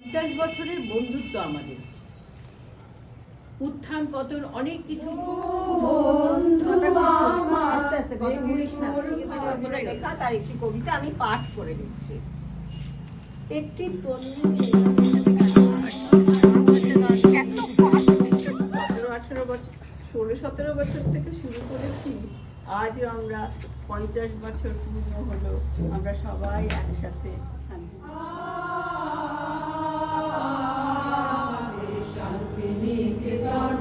পঞ্চাশ বছরের বন্ধুত্ব আমাদের। উত্থান পতন অনেক কিছু লেখা তার একটি কবিতা আমি পাঠ করে দিচ্ছি। একটি আঠেরো বছর ষোলো সতেরো বছর থেকে শুরু করেছি। আজ আমরা পঞ্চাশ বছর পূর্ণ হলো। আমরা সবাই একসাথে শান্তি। তার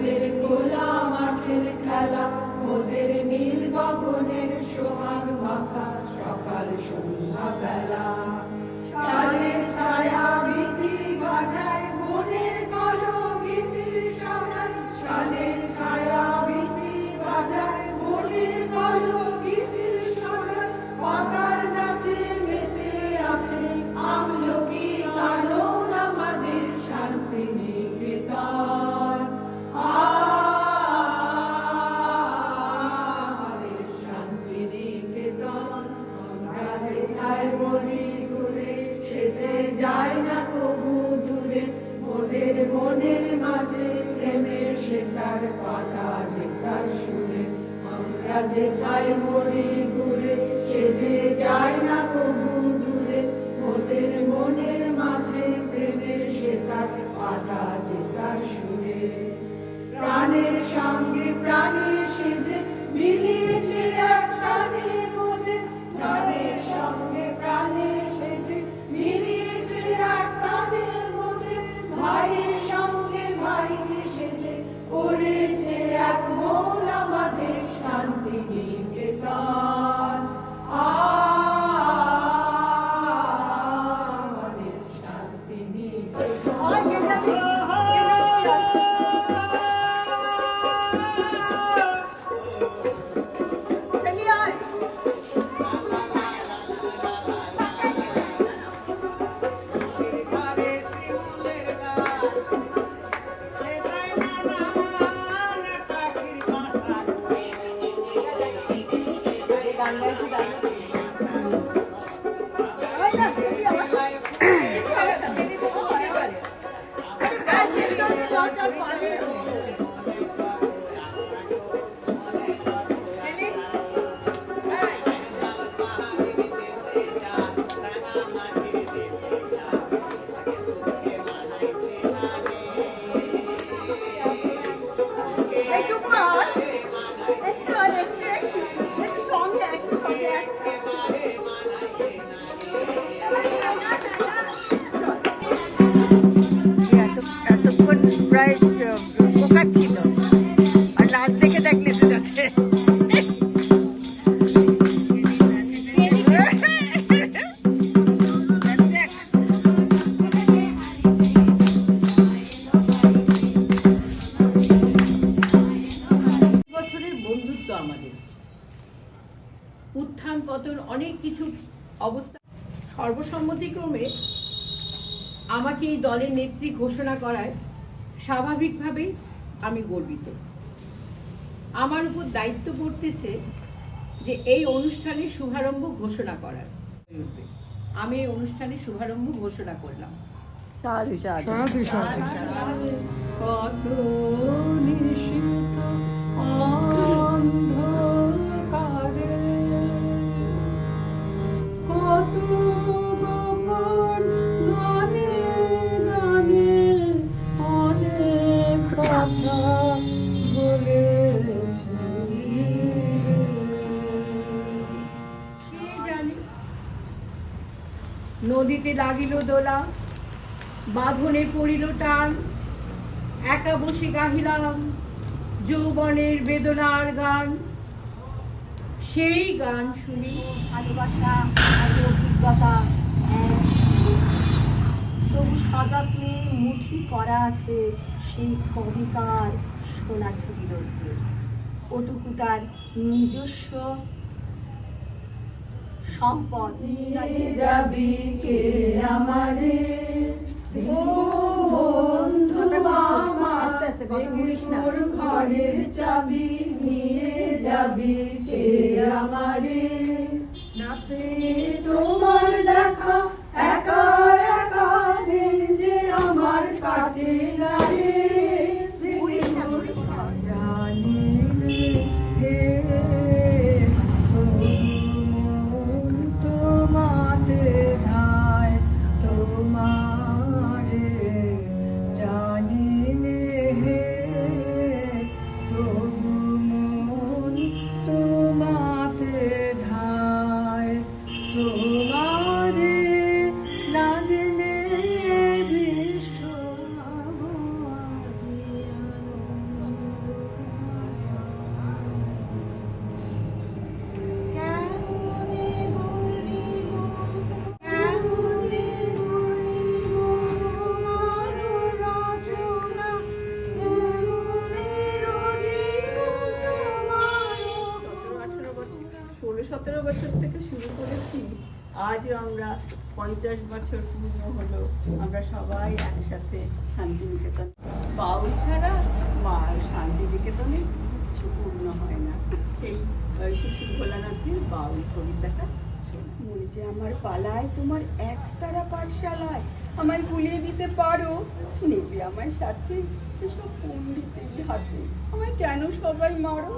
মোদের খোলা মাঠের খেলা ওদের নীল গগনের সোহাগ মাখা সকাল সন্ধ্যা বেলা ছায়া ভীতি বাজায় মনের কালো গীতি শোনায় চালের ছায়া মরি ঘুরে সেজে যায় না কবু দূরে মোদের মনের মাঝে প্রেমের সেতার পাতা যে তার সুরে প্রাণের সঙ্গে প্রাণী প্রাণী সেজে মিলিয়েছে এক মোদের ভাইয়ের সঙ্গে ভাইকে সেজে করেছে এক মন শান্তি নিকেতন এতক্ষণ প্রায় পোকার ছিল আর নাচ দেখে দেখলে তো যাচ্ছে উত্থান পতন অনেক কিছু অবস্থা সর্বসম্মতিক্রমে আমাকে এই দলের নেত্রী ঘোষণা করায় স্বাভাবিকভাবেই আমি গর্বিত। আমার উপর দায়িত্ব পড়তেছে যে এই অনুষ্ঠানের শুভারম্ভ ঘোষণা করার। আমি এই অনুষ্ঠানের শুভারম্ভ ঘোষণা করলাম। সাধু সাধু। কত নিশিত দোলা বাঁধনে পড়িল টান, একা বসে গাহিলাম যৌবনের বেদনার গান। সেই গান শুনি ভালোবাসা তবু সযত্নে মুঠি করা আছে সেই কবিতার সোনা ছবির রোদ্দুর ওটুকু তার নিজস্ব সম্পদ। যাবি কে আমারে? বলিস না। তোর ঘরের চাবি নিয়ে যাবি কে আমারে? না পেয়ে তোমার দেখা একা শুরু করেছি আজও আমরা পঞ্চাশ বছর পূর্ণ হলো আমরা সবাই একসাথে শান্তিনিকেতন। বাউল ছাড়া মা শান্তিনিকেতনে কিছু পূর্ণ হয় না। সেই শিশির ভোলানাথের বাউল কবিতাটা মনে যে আমার পালায় তোমার একতারা পাঠশালায় আমায় ভুলিয়ে দিতে পারো? নেবে আমার সাথে এসব পণ্ডিতের হাতে। আমায় কেন সবাই মারো?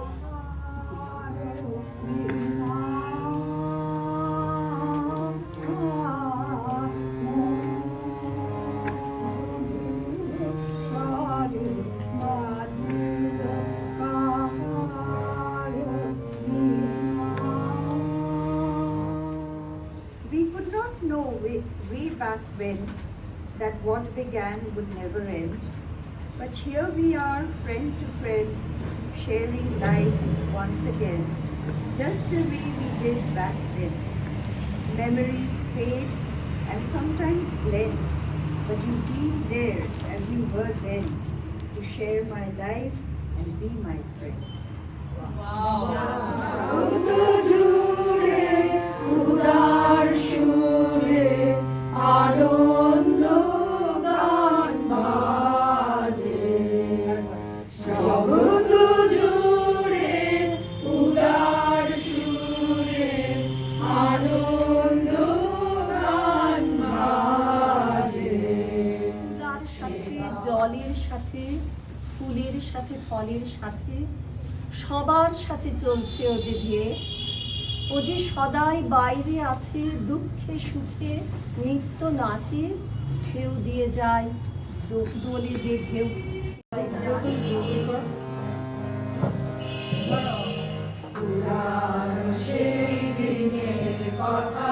that what began would never end. But here we are, friend to friend, sharing life once again, just the way we did back then. Memories fade and sometimes blend, but you've there as you were then to share my life and be my friend. Wow. wow. wow. সাথে, ফলের সাথে, সবার সাথে চলছে ও যে ধেয়ে ও যে সদাই বাইরে আছে, দুঃখে সুখে নিত্য নাচে, ঢেউ দিয়ে যায় দোলে যে ঢেউ। সেই দিনের কথা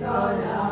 Dora.